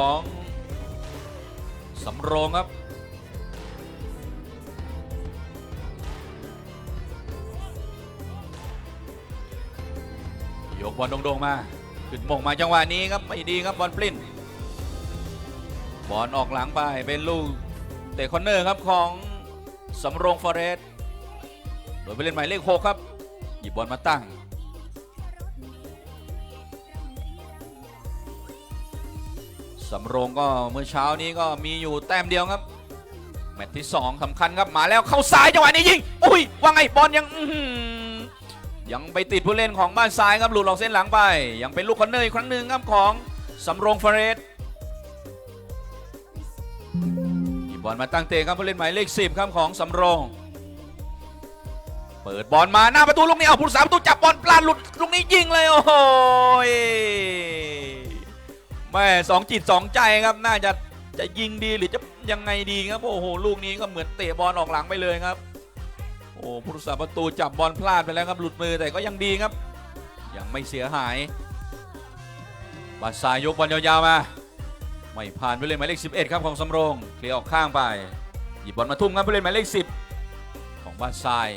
ของสำโรงครับ ยกบอลโด่งๆมา ขึ้นมงมาจังหวะนี้ครับไม่ดีครับบอลปลิ้น บอลออกหลังไปเป็นลูกเตะคอนเนอร์ครับของสำโรงฟอเรสต์โดยไปเล่นหมายเลข6ครับ หยิบบอลมาตั้ง สำโรงก็เมื่อเช้านี้ก็มีอยู่แต้มเดียวครับ แมตช์ที่2สำคัญครับมาแล้วเข้าซ้ายจังหวะนี้ยิงอุ้ยว่าไงบอลยังยังไปติดผู้เล่นของบ้านซ้ายครับหลุดออกเส้นหลังไป ยังเป็นลูกคอนเนอร์อีกครั้งหนึ่งครับของสำโรงฟอเรสต์หยิบอลมาตั้งเตะครับผู้เล่นหมายเลข10ครับของสำโรงเปิดบอลมาหน้าประตูลูกนี้เอาผู้สาประตูจับบอลพลาดหลุดลูกนี้ยิงเลยโอ้โหย ม่สองจิตสองใจครับน่าจะจะยิงดีหรือจะยังไงดีครับโอ้โหลูกนี้ก็เหมือนเตะบอลออกหลังไปเลยครับ โอ้ผู้รักษาประตูจับบอลพลาดไปแล้วครับหลุดมือแต่ก็ยังดีครับ ยังไม่เสียหายบาดสายยกบอลยาวๆมาไม่ผ่านไปเลยหมายเลข 11 ครับของสำโรงเคลียร์ออกข้างไป หยิบบอลมาทุ่มครับไปเลยหมายเลข 10 ของบ้านทราย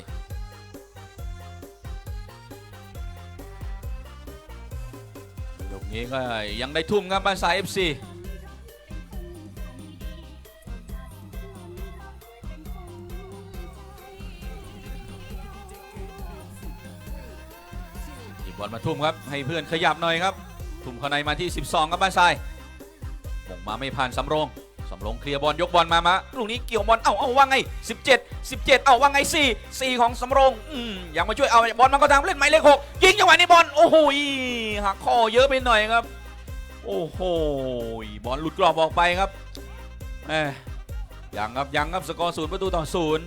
นี้ก็ยังได้ทุ่มครับบ้านสาย FC หยิบบอลมาทุ่มครับ ให้เพื่อนขยับหน่อยครับ ทุ่มเข้าในมาที่ 12ครับบ้านทรายมงมาไม่ผ่านสำโรงสำโรงเคลียร์บอลยกบอลมามาลูกนี้เกี่ยวบอล เอ้าเอาว่าไง 17 17 เอ้าว่าไง 4 4 ของสำโรงอืมยังมาช่วยเอาบอลมันก็ทางเล่นหมายเลข6ยิงจังหวะนี้บอลโอ้โหหักข้อเยอะไปหน่อยครับ โอ้โหบอลหลุดกรอบออกไปครับแหมยังครับยังครับสกอร์ศูนย์ประตูต่อศูนย์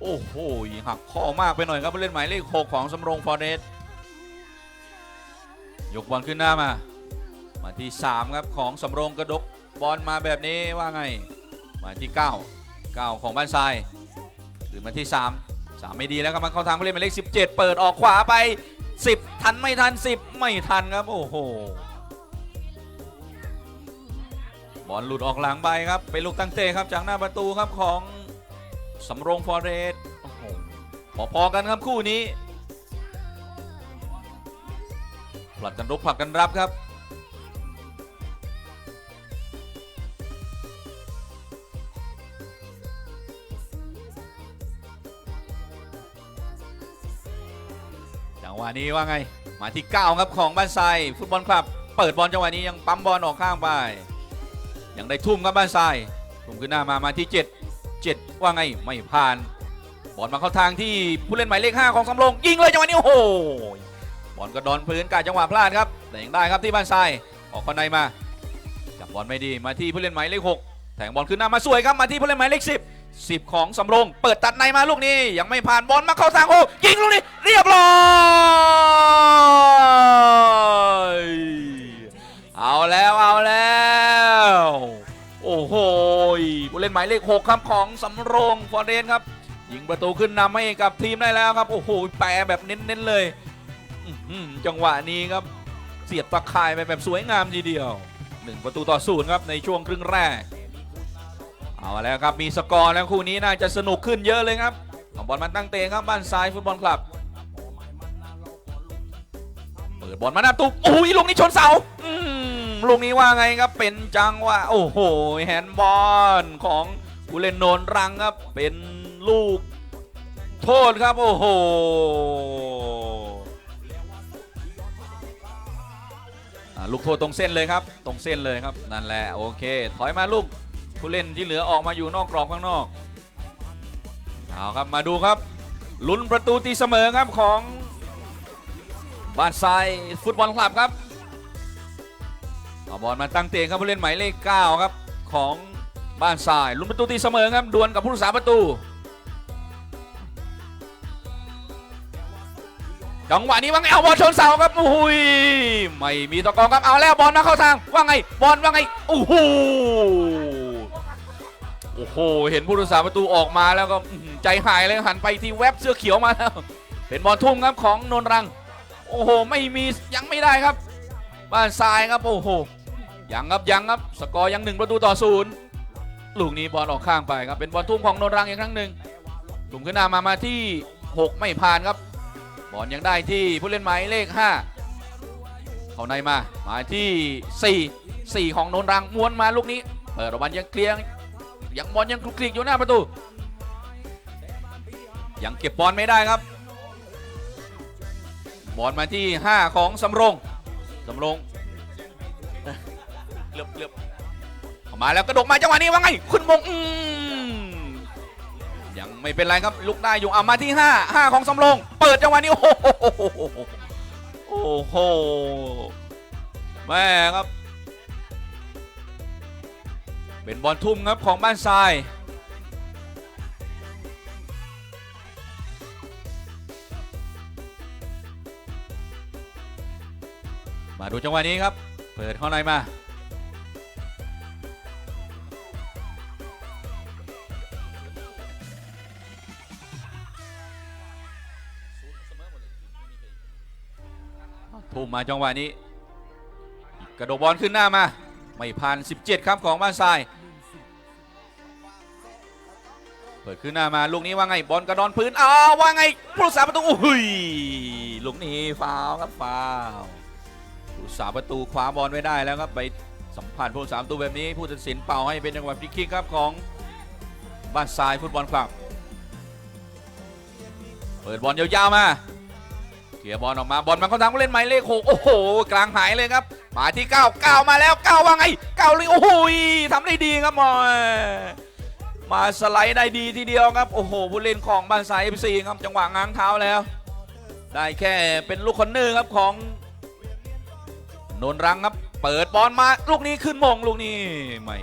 โอ้โหหักข้อมากไปหน่อยครับเล่นหมายเลข6ของสำโรงฟอร์เรสต์ยกบอลขึ้นหน้ามามาที่ 3 ครับ ของสำโรงกระดกบอลมาแบบนี้ว่าไง มาที่ 9 9ของบ้านทรายขึ้นมาที่3 3ไม่ดีแล้วครับมันเข้าทางผู้เล่นหมายเลข17เปิดออกขวาไป10ทันไม่ทัน10ไม่ทันครับโอ้โหบอลหลุดออกหลังไปครับเป็นลูกตั้งเตะครับจากหน้าประตูครับของสำโรงฟอเรสต์โอ้โหพอๆกันครับคู่นี้ผลัดกันรุกผลัดกันรับครับ งหวะนี้ว่าไง มาที่ 9 ครับของบ้านทรายฟุตบอลคลับ เปิดบอลจังหวะนี้ยังปั๊มบอลออกข้างไป ยังได้ทุ่มครับบ้านทรายทุ่มขึ้นหน้ามามาที่ 7 7 ว่าไงไม่ผ่าน บอลมาเข้าทางที่ผู้เล่นหมายเลข5ของสำโรงยิงเลยจังหวะนี้โอ้โหบอลกระดอนพื้นกาจังหวะพลาดครับแต่ยังได้ครับที่บ้านทรายออกข้างในมาจับบอลไม่ดีมาที่ผู้เล่นหมายเลข6แทงบอลขึ้นหน้ามาสวยครับมาที่ผู้เล่นหมายเลข10 10ของสำรงเปิดตัดในมาลูกนี้ยังไม่ผ่านบอลมาเข้าทางโอ้ยิงลูกนี้เรียบร้อยเอาแล้วเอาแล้วโอ้โหผู้เล่นหมายเลข6ครับของสำรงฟอร์เรนครับยิงประตูขึ้นนำให้กับทีมได้แล้วครับ โอ้โหแปรแบบเน้นๆเลยจังหวะนี้ครับเสียบตะข่ายไปแบบสวยงามทีเดียว1ประตูต่อศูนย์ครับในช่วงครึ่งแรก เอาแล้วครับมีสกอร์แล้วคู่นี้น่าจะสนุกขึ้นเยอะเลยครับบอลมาตั้งเตะครับบ้านซ้ายฟุตบอลคลับเปิดบอลมาหน้าตุ๊บอุ้ยลูกนี้ชนเสาอืมลูกนี้ว่าไงครับเป็นจังหวะโอ้โหแฮนด์บอลของผู้เลนโนนรังครับเป็นลูกโทษครับโอ้โหลูกโทษตรงเส้นเลยครับ ตรงเส้นเลยครับนั่นแหละโอเค ถอยมาลูก ผู้เล่นที่เหลือออกมาอยู่นอกกรอบข้างนอกเอาครับมาดูครับลุ้นประตูตีเสมอครับของบ้านทรายฟุตบอลคลับครับเอาบอลมาตั้งเตะครับผู้เล่นหมายเลข9ครับของบ้านทรายลุ้นประตูตีเสมอครับดวลกับผู้รักษาประตู จังหวะนี้ว่าไงเอาบอลชนเสาครับโอ้โหยไม่มีตะกองครับเอาแล้วบอลมาเข้าทางว่าไงบอลว่าไงโอ้โห โอ้โห เห็นผู้รักษาประตูออกมาแล้วก็ใจหายเลยหันไปที่แว็บเสื้อเขียวมาแล้ว เป็นบอลทุ่มครับของนนรัง โอ้โห ไม่มียังไม่ได้ครับ บ้านทรายครับโอ้โห ยังครับยังครับ สกอร์ยังหนึ่งประตูต่อศูนย์ลูกนี้บอลออกข้างไปครับเป็นบอลทุ่มของโนรังอีกครั้งหนึ่งทุ่มขึ้นหน้ามามาที่ 6 ไม่ผ่านครับ บอลยังได้ที่ผู้เล่นหมายเลข 5 เข้าในมามาที่ 4 4 ของโนรังม้วนมาลูกนี้เปิดออกมายังเคลียร์ ยังบอลยังคลุกคลิกอยู่หน้าประตู ยังเก็บบอลไม่ได้ครับ บอลมาที่ 5 ของสำรงสำรงเลือบเลือบมาแล้วกระดกมาจังหวะนี้ว่าไงคุณมงยังไม่เป็นไรครับลุกได้อยู่เอามาที่ 5 5 ของสำรงเปิดจังหวะนี้ โอ้โหโอ้โหแม่ครับ เป็นบอลทุ่มครับของบ้านทรายมาดูจังหวะนี้ครับ เปิดเข้าในมา ทุ่มมาจังหวะนี้ กระโดดบอลขึ้นหน้ามา ไม่ผ่าน 17 ครับของบ้านทราย เปิดขึ้นหน้ามาลูกนี้ว่าไงบอลกระดอนพื้นอ้าวว่าไงผู้สาประตูอุ้ยลูกนี้ฟาวครับฟาวผู้สาประตูคว้าบอลไว้ได้แล้วครับไปสัมผัสผู้สามตัวแบบนี้ผู้ตัดสินเป่าให้เป็นจังหวะฟรีคิกครับของบ้านทรายฟุตบอลคลับ เปิดบอลยาวๆมาเขี่ยบอลออกมาบอลมันเข้าทางผู้เล่นหมายเลขหกโอ้โหกลางหายเลยครับ มาที่9 9มาแล้ว9ว่าไง9เลยโอ้โหทำได้ดีครับมอยมาสไลด์ได้ดีทีเดียวครับโอ้โหผู้เล่นของบ้านทรายเอฟซีครับจังหวะง้างเท้าแล้ว ได้แค่เป็นลูกคอนเนอร์ครับของนนรังครับ เปิดบอลมาลูกนี้ขึ้นมงลูกนี้ไม่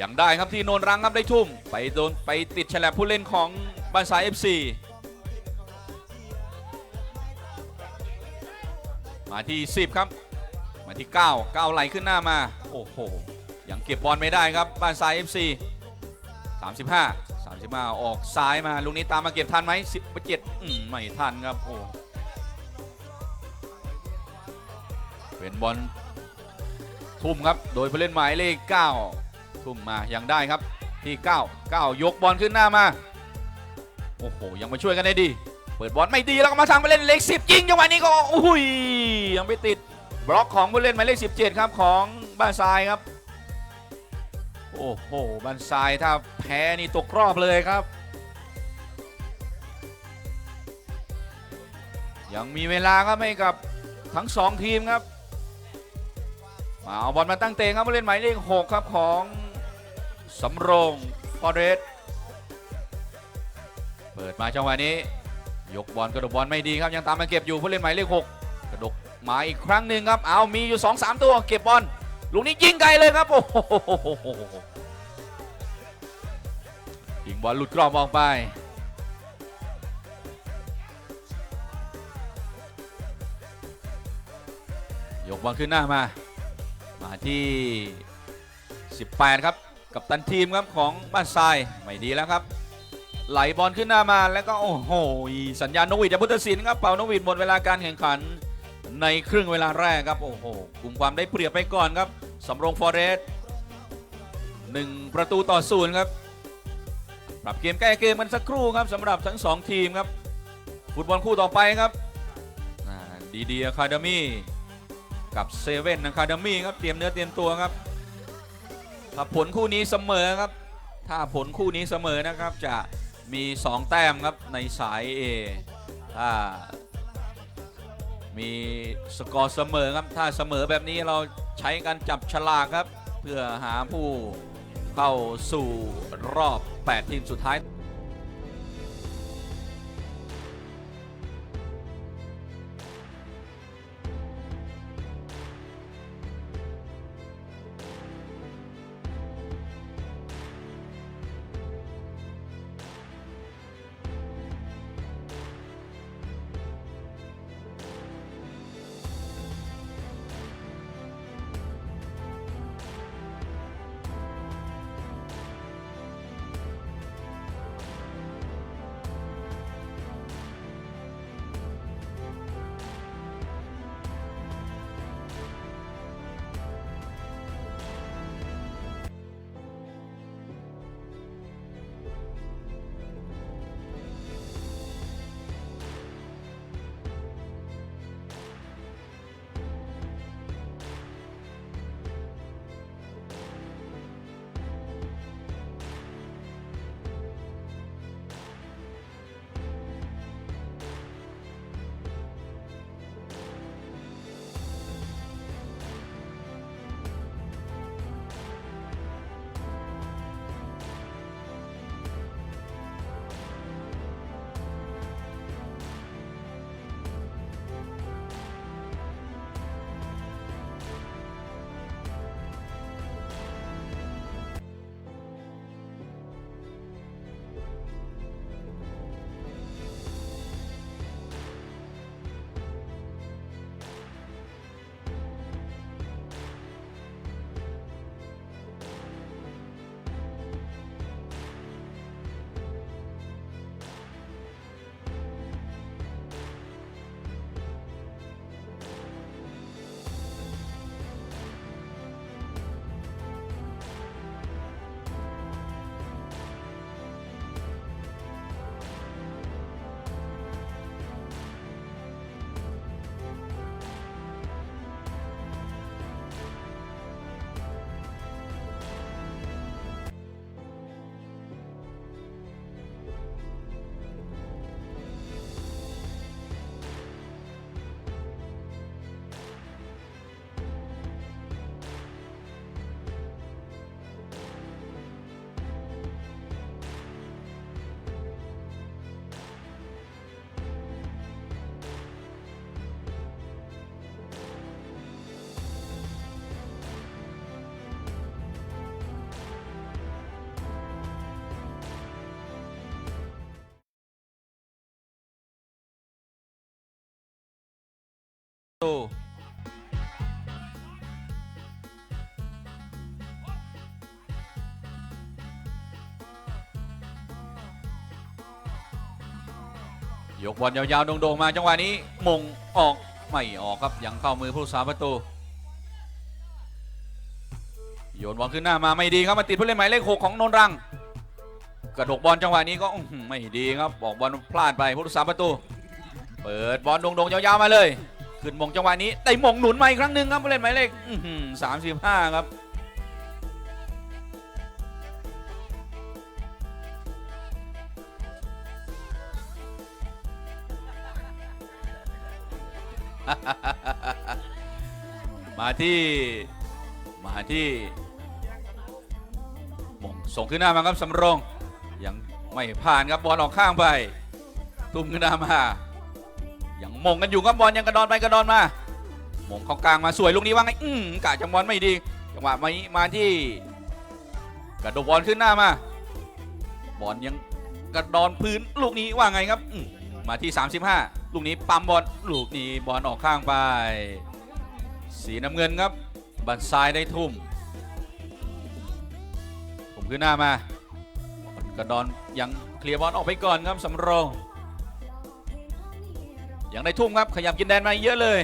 ยังได้ครับที่นนรังครับได้ทุ่มไปโดนไปติดฉลับผู้เล่นของบ้านสาย FC มาที่ 10 ครับ มาที่ 9 9 ไหลขึ้นหน้ามา โอ้โห ยังเก็บบอลไม่ได้ครับ บ้านสาย FC 35 35 ออกซ้ายมา ลูกนี้ตามมาเก็บทันไหม10 7อืมไม่ทันครับ โอ้ เป็นบอลทุ่มครับ โดยผู้เล่นหมายเลข 9 ทุ่มมายังได้ครับที่ 9 9 ยกบอลขึ้นหน้ามา โอ้โห ยังมาช่วยกันได้ดี เปิดบอลไม่ดีแล้วก็มาทางผู้เล่นเลข10ยิงจังหวะนี้ก็อุ้ยยังไม่ติดบล็อกของผู้เล่นหมายเลข17ครับของบ้านทรายครับ โอ้โหบ้านทรายถ้าแพ้นี่ตกรอบเลยครับ ยังมีเวลาครับให้กับทั้งสองทีมครับมาเอาบอลมาตั้งเตะครับผู้เล่นหมายเลข6ครับของสำโรงฟอเรสต์เปิดมาจังหวะนี้ ยกบอลกระดกบอลไม่ดีครับยังตามมาเก็บอยู่ผู้เล่นหมายเลข6กระดกมาอีกครั้งหนึ่งครับเอามีอยู่2-3ตัวเก็บบอลลูกนี้ยิงไกลเลยครับโอ้โหยิงบอลหลุดกรอบออกไปยกบอลขึ้นหน้ามา มาที่ 18 ครับ กับตันทีมครับของบ้านทราย ไม่ดีแล้วครับ ไหลบอลขึ้นหน้ามาแล้วก็โอ้โหสัญญาณนกหวีดจากพุทธศิลป์ครับเป่านกหวีดหมดเวลาการแข่งขัน ในครึ่งเวลาแรกครับโอ้โหกลุ่มความได้เปรียบไปก่อนครับสำโรงฟอเรสต์หนึ่งประตูต่อศูนย์ครับปรับเกมแก้เกมมันสักครู่ครับสำหรับทั้งสองทีมครับ ฟุตบอลคู่ต่อไปครับดีดีอะคาเดมี่กับเซเว่นอะคาเดมี่ครับเตรียมเนื้อเตรียมตัวครับถ้าผลคู่นี้เสมอครับ ถ้าผลคู่นี้เสมอนะครับจะ มี 2 แต้มครับในสาย A ถ้ามีสกอร์เสมอครับ ถ้าเสมอแบบนี้เราใช้การจับฉลากครับ เพื่อหาผู้เข้าสู่รอบ 8 ทีมสุดท้าย ยกบอลยาวๆโด่งๆมาจังหวะนี้มงออกไม่ออกครับยังเข้ามือผู้รักษาประตู โยนบอลขึ้นหน้ามาไม่ดีครับมาติดผู้เล่นหมายเลขหกของนนรัง กระดกบอลจังหวะนี้ก็ไม่ดีครับบอกบอลพลาดไปผู้รักษาประตู เปิดบอลโด่งๆยาวๆมาเลย ขึ้นมงจังหวะนี้ได้มงหนุนมาอีกครั้งหนึ่งครับผู้เล่นหมายเลขสามสิบห้าครับ มาที่มาที่มงส่งขึ้นหน้ามาครับสำรองยังไม่ผ่านครับบอลออกข้างไปตุ้มขึ้นหน้ามายังมงกันอยู่ครับบอลยังกระดอนไปกระดอนมามงเข้ากลางมาสวยลูกนี้ว่าไงอืมกะจังบอลไม่ดีจังหวะมามาที่ กระโดดบอลขึ้นหน้ามาบอลยังกระดอนพื้นลูกนี้ว่าไงครับมมาที่ 35 ลูกนี้ปั๊มบอลลูกนี้บอลออกข้างไป สีน้ำเงินครับบันซ้ายได้ทุ่ม ผมขึ้นหน้ามากระดอนยังเคลียร์บอลออกไปก่อนครับสำรองยังได้ทุ่มครับขยับกินแดนมาเยอะเลย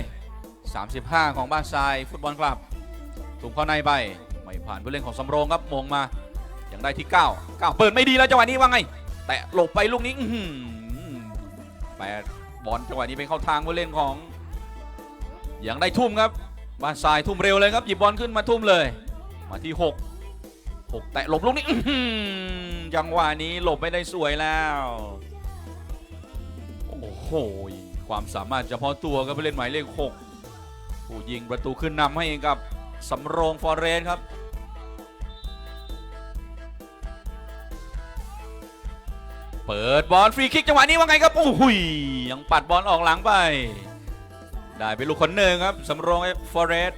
35 ของบ้านทรายฟุตบอลคลับทุ่มเข้าในไปไม่ผ่านผู้เล่นของสำรองครับมงมายังได้ที่9 9เปิดไม่ดีแล้วจังหวะนี้ว่าไง แต่หลบไปลูกนี้แปด บอลจังหวะนี้ไปเข้าทางผู้เล่นของยังได้ทุ่มครับบ้านทรายทุ่มเร็วเลยครับหยิบบอลขึ้นมาทุ่มเลย มาที่ 6 6 แตะหลบลูกนี้จังหวะนี้หลบไม่ได้สวยแล้วโอ้โหความสามารถเฉพาะตัวก็ไปเล่นหมายเลข 6 ผู้ยิงประตูขึ้นนำให้กับสำโรงฟอร์เรสครับ เปิดบอลฟรีคิกจังหวะนี้ว่าไงครับ โอ้โหยยังปัดบอลออกหลังไป ได้เป็นลูกคนหนึ่งครับสำโรงฟอร์เรส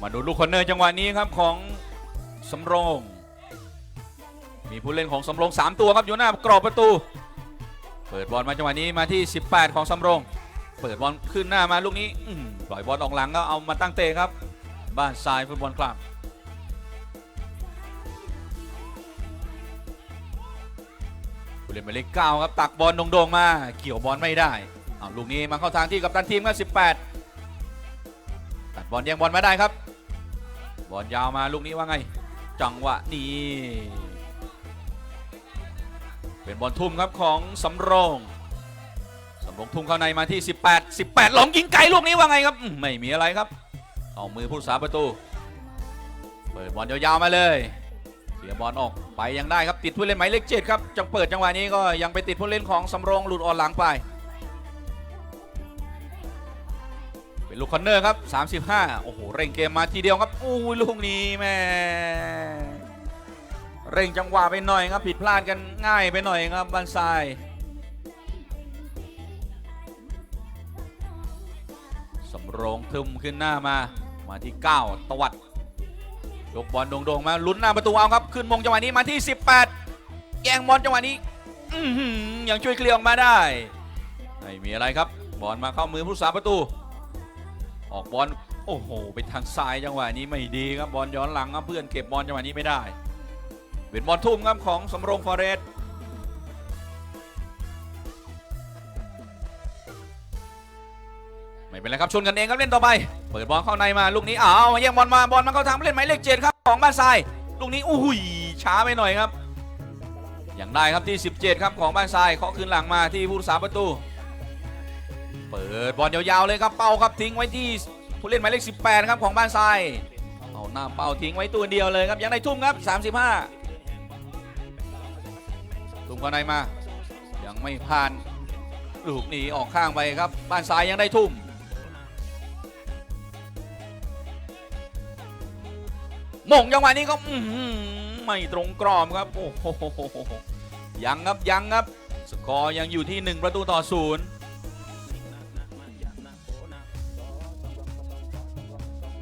มาดูลูกคนเนอร์จังหวะนี้ครับของสำโรง มีผู้เล่นของสำโรง 3 ตัวครับอยู่หน้ากรอบประตู เปิดบอลมาจังหวะนี้มาที่ 18 ของสำโรง เปิดบอลขึ้นหน้ามาลูกนี้ปล่อยบอลออกหลังก็เอามาตั้งเตะครับ บ้านทรายฟุตบอลคลับผู้เล่นหมายเลขเก้าครับตักบอลโด่งๆมา เกี่ยวบอลไม่ได้เอาลูกนี้มาเข้าทางที่กัปตันทีมครับ18 ตัดบอลแย่งบอลมาได้ครับ บอลยาวมาลูกนี้ว่าไง จังหวะนี้เป็นบอลทุ่มครับของสำโรง สำโรงทุ่มเข้าในมาที่ 18 18หลงยิงไกลลูกนี้ว่าไงครับไม่มีอะไรครับเอามือผู้สาประตู เปิดบอลยาวๆมาเลย เสียบอลออกไปยังได้ครับติดผู้เล่นหมายเลขเจ็ดครับจังเปิดจังหวะนี้ก็ยังไปติดผู้เล่นของสำโรงหลุดออนหลังไป เป็นลูกคอนเนอร์ครับ 35 โอ้โหเร่งเกมมาทีเดียวครับอู้ลูกนี้แม่เร่งจังหวะไปหน่อยครับผิดพลาดกันง่ายไปหน่อยครับบันทร สำโรงทึมขึ้นหน้ามา มาที่ 9 ตวัดยกบอลโด่งๆมาลุ้นหน้าประตูเอาครับ ขึ้นมงจังหวะนี้มาที่ 18 แย่งบอลจังหวะนี้อยังช่วยเคลียร์ออกมาได้ไม่มีอะไรครับ บอลมาเข้ามือผู้สาประตู ออกบอลโอ้โหไปทางซ้ายจังหวะนี้ไม่ดีครับบอลย้อนหลังครับเพื่อนเก็บบอลจังหวะนี้ไม่ได้ เป็นบอลทุ่มครับของสำโรงฟอเรส ไม่เป็นไรครับชนกันเองครับเล่นต่อไป เปิดบอลเข้าในมาลูกนี้อ้าวแย่งบอลมาบอลมาเข้าทางเล่นหมายเลขเจ็ดครับของบ้านทรายลูกนี้อุ้ยช้าไปหน่อยครับอย่างได้ครับที่ 17 ครับของบ้านทรายเคาะคืนหลังมาที่ผู้รักษาประตู เปิดบอลยาวๆเลยครับเป้าครับทิ้งไว้ที่ผู้เล่นหมายเลข18 ครับของบ้านทรายเอาหน้าเป้าทิ้งไว้ตัวเดียวเลยครับยังได้ทุ่มครับ 35 ทุ่มเข้าในมา ยังไม่ผ่านลูกหนีออกข้างไปครับ บ้านทรายยังได้ทุ่ม มงจังหวะนี้ก็ไม่ตรงกรอบครับ โอ้โหยังครับยังครับ สกอร์ยังอยู่ที่ 1 ประตูต่อศูนย์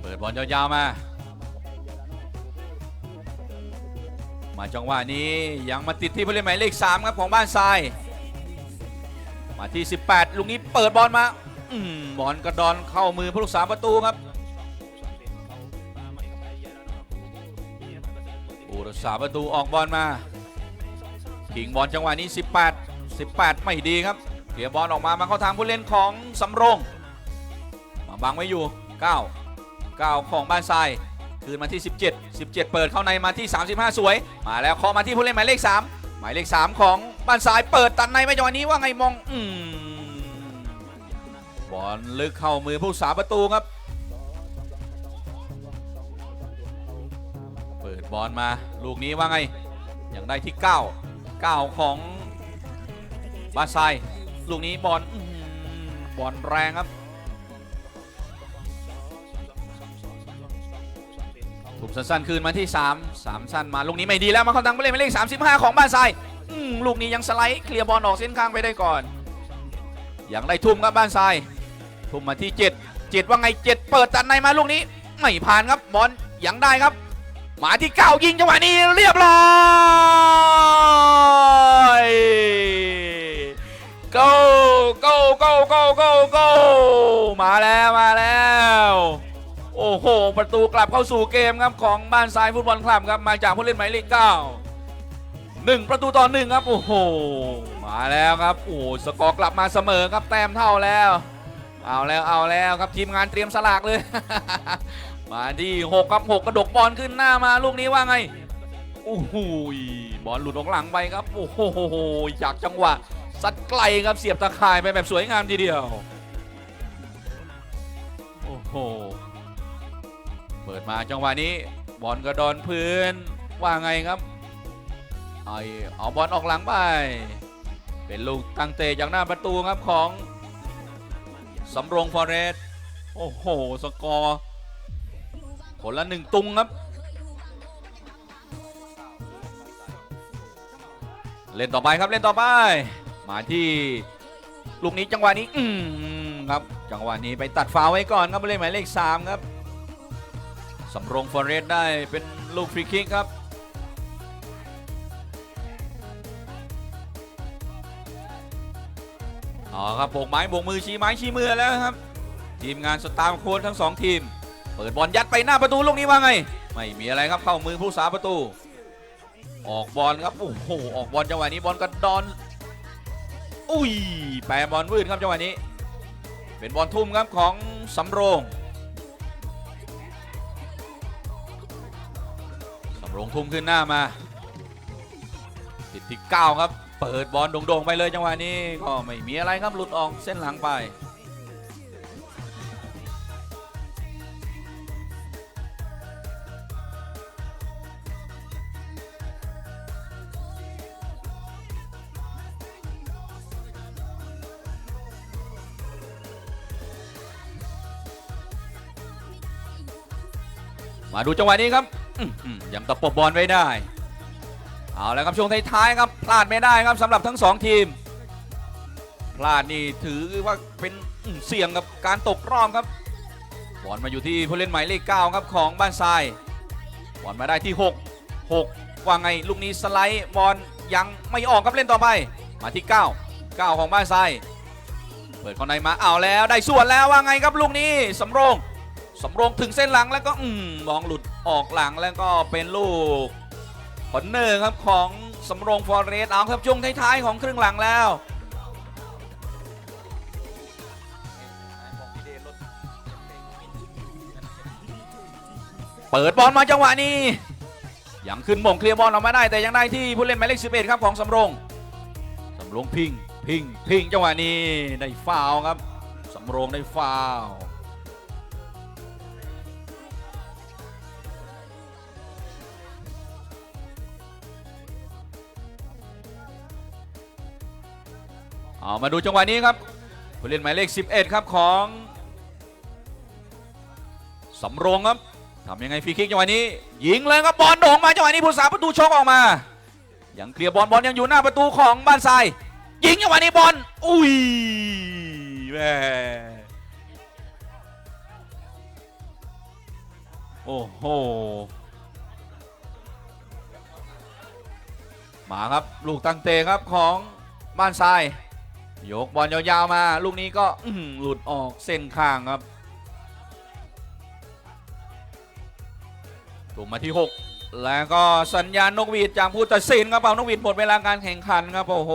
เปิดบอลยาวๆมา มาจังหวะนี้ยังมาติดที่ผู้เล่นหมายเลข3ครับของบ้านทราย มาที่ 18ลูกนี้เปิดบอลมาอมบอลกระดอนเข้ามือผู้รักษาประตูครับ รักษาประตูออกบอลมาขิงบอลจังหวะนี้ 18 18 ไม่ดีครับเกลียร์บอลออกมามาเข้าทางผู้เล่นของสำโรงมาบังไว้อยู่ 9 9 ของบ้านทรายคืนมาที่ 17 17 เปิดเข้าในมาที่ 35 สวย มาแล้วเคาะมาที่ผู้เล่นหมายเลข 3 หมายเลข 3 ของบ้านทรายเปิดตัดในไม่จังหวะนี้ว่าไงมองอืมบอลลึกเข้ามือผู้สาประตูครับ บอลมา ลูกนี้ว่าไง ยังได้ที่ 9 9 ของบ้านทรายลูกนี้บอลบอลแรงครับถูกสั้นๆคืนมาที่ 3 3 สั้นมา ลูกนี้ไม่ดีแล้วมาเข้าทางผู้เล่นหมายเลข35 ของบ้านทรายลูกนี้ยังสไลด์เคลียร์บอลออกเส้นข้างไปได้ก่อนยังได้ทุ่มครับบ้านทราย ทุ่มมาที่ 7 7 ว่าไง 7 เปิดตัดในมาลูกนี้ ไม่ผ่านครับบอลยังได้ครับ มาที่9ยิงจังหวะนี้เรียบร้อย go go go go go go มาแล้วมาแล้ว โอ้โห ประตูกลับเข้าสู่เกมครับของบ้านทรายฟุตบอลคลับครับมาจากผู้เล่นหมายเลขเก้าหนึ่งประตูต่อหนึ่งครับ โอ้โห มาแล้วครับ โอ้สกอร์กลับมาเสมอครับแต้มเท่าแล้ว เอาแล้วเอาแล้วครับทีมงานเตรียมสลากเลย มาที่หกครับหกกระดกบอลขึ้นหน้ามาลูกนี้ว่าไงโอ้โหบอลหลุดออกหลังไปครับโอ้โหจากจังหวะสัดไกลครับเสียบตะข่ายไปแบบสวยงามทีเดียวโอ้โหเปิดมาจังหวะนี้บอลกระดอนพื้นว่าไงครับไอเอาบอลออกหลังไปเป็นลูกตั้งเตะจากหน้าประตูครับของสำโรงฟอเรสต์โอ้โห สกอร์ ผลละหนึ่งตุงครับ เล่นต่อไปครับเล่นต่อไป มาที่ลูกนี้จังหวะนี้อืมครับจังหวะนี้ไปตัดฟาวไว้ก่อนครับผู้เล่นหมายเลข3ครับสำรงฟอร์เรสต์ได้เป็นลูกฟรีคิกครับอ๋อครับโบกไม้โบกมือชี้ไม้ชี้มือแล้วครับ ทีมงานสตาร์โค้ชทั้งสองทีม เปิดบอลยัดไปหน้าประตูลูกนี้ว่าไง ไม่มีอะไรครับเข้ามือผู้สาประตู ออกบอลครับโอ้โหออกบอลจังหวะนี้บอลกระดอน อุ้ยแปรบอลวืดครับจังหวะนี้ เป็นบอลทุ่มครับของสำโรงสำโรงทุ่มขึ้นหน้ามาติดที่เก้าครับ เปิดบอลโด่งๆไปเลยจังหวะนี้ก็ไม่มีอะไรครับหลุดออกเส้นหลังไป มาดูจังหวะนี้ครับยังตะปบบอลไว้ได้ เอาแล้วครับช่วงท้ายๆครับพลาดไม่ได้ครับสำหรับทั้งสองทีม พลาดนี่ถือว่าเป็นเสี่ยงกับการตกรอบครับบอลมาอยู่ที่ผู้เล่นหมายเลข9ครับของบ้านทรายบอลมาได้ที่ 6 6 ว่าไงลูกนี้สไลด์บอลยังไม่ออกครับเล่นต่อไป มาที่ 9 9 ของบ้านทรายเปิดเข้าในมาเอาแล้วได้ส่วนแล้วว่าไงครับลูกนี้สำโรง สำโรงถึงเส้นหลังแล้วก็อืมมองหลุดออกหลังแล้วก็เป็นลูกคอนเนอร์ครับของสำโรงฟอร์เรสต์เอาครับช่วงท้ายๆของครึ่งหลังแล้วเปิดบอลมาจังหวะนี้ยังขึ้นหม่งเคลียร์บอลออกมาได้แต่ยังได้ที่ผู้เล่นหมายเลข11ครับของสำโรงสำโรงพิงพิงพิงจังหวะนี้ได้ฟาวครับสำโรงได้ฟาว เอามาดูจังหวะนี้ครับผู้เล่นหมายเลข 11 ครับของสำโรงครับทำยังไงฟรีคิกจังหวะนี้ยิงเลยครับบอลโด่งมาจังหวะนี้ผู้สาประตูชกออกมายังเคลียร์บอลบอลยังอยู่หน้าประตูของบ้านทรายยิงจังหวะนี้บอลอุ้ยแม่โอ้โหมาครับลูกตั้งเตะครับของบ้านทราย ยกบอลยาวๆมา ลูกนี้ก็หลุดออกเส้นข้างครับถูกมาที่ 6 แล้วก็สัญญาณนกหวีดจากผู้ตัดสินครับเอานกหวีดหมดเวลาการแข่งขันครับโอ้โห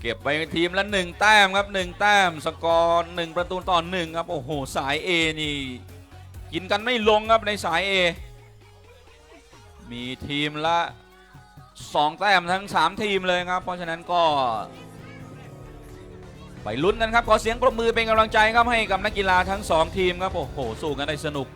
เก็บไปทีมละหนึ่งแต้มครับหนึ่งแต้มสกอร์หนึ่งประตูต่อหนึ่งครับโอ้โหสาย A นี่ กินกันไม่ลงครับในสาย A มีทีมละ 2 แต้มทั้ง 3 ทีมเลยครับ เพราะฉะนั้นก็ ไปลุ้นกันครับ ขอเสียงปรบมือเป็นกำลังใจครับให้กับนักกีฬาทั้ง 2 ทีมครับ โอ้โห สู้กันได้สนุก